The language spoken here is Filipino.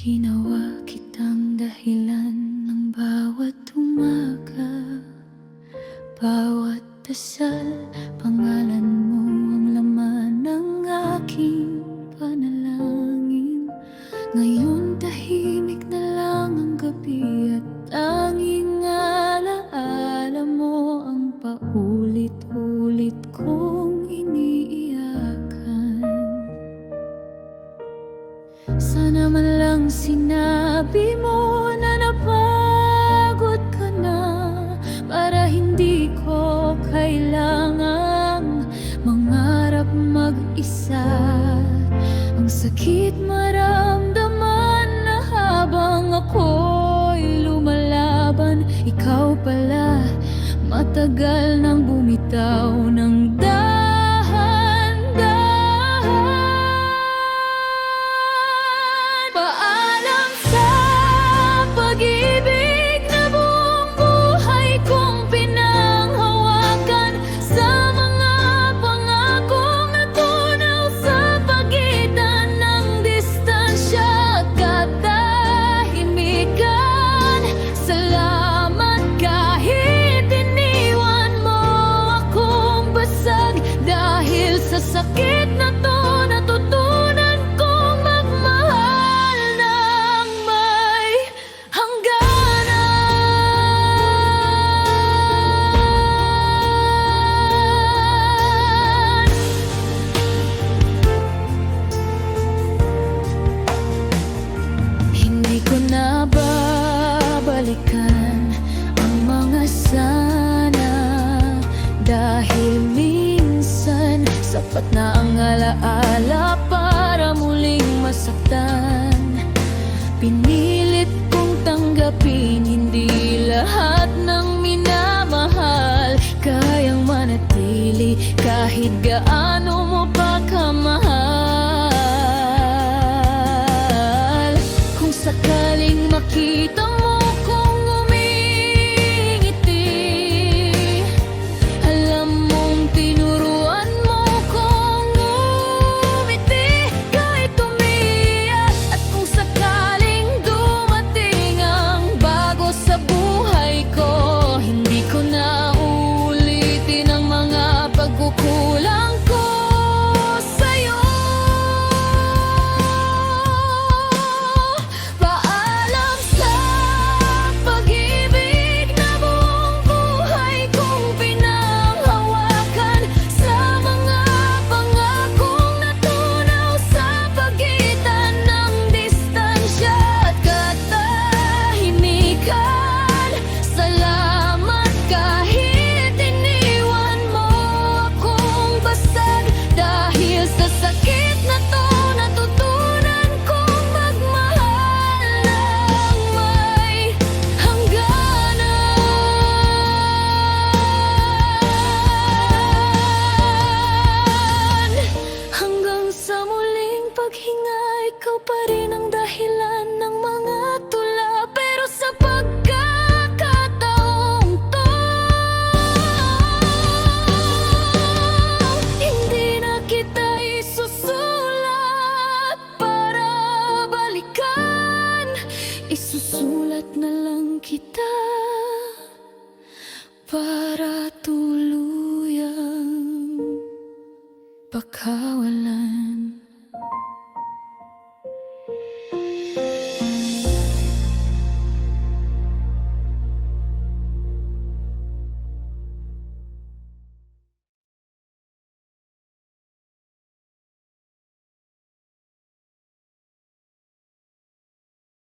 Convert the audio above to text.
Ginawa kitang dahilan ng bawat umaga. Bawat dasal, pangalan sinabi mo na napagod ka na Para hindi ko kailangang mangarap mag-isa. Ang sakit maramdaman na habang ako'y lumalaban Ikaw pala matagal nang bumitaw ng sa sakit Sapat na ang alaala para muling masaktan. Pinilit kong tanggapin hindi lahat ng minamahal. Kayang manatili kahit gaano mo pa kamahal. Kung sakaling makita mo para tuluyang baka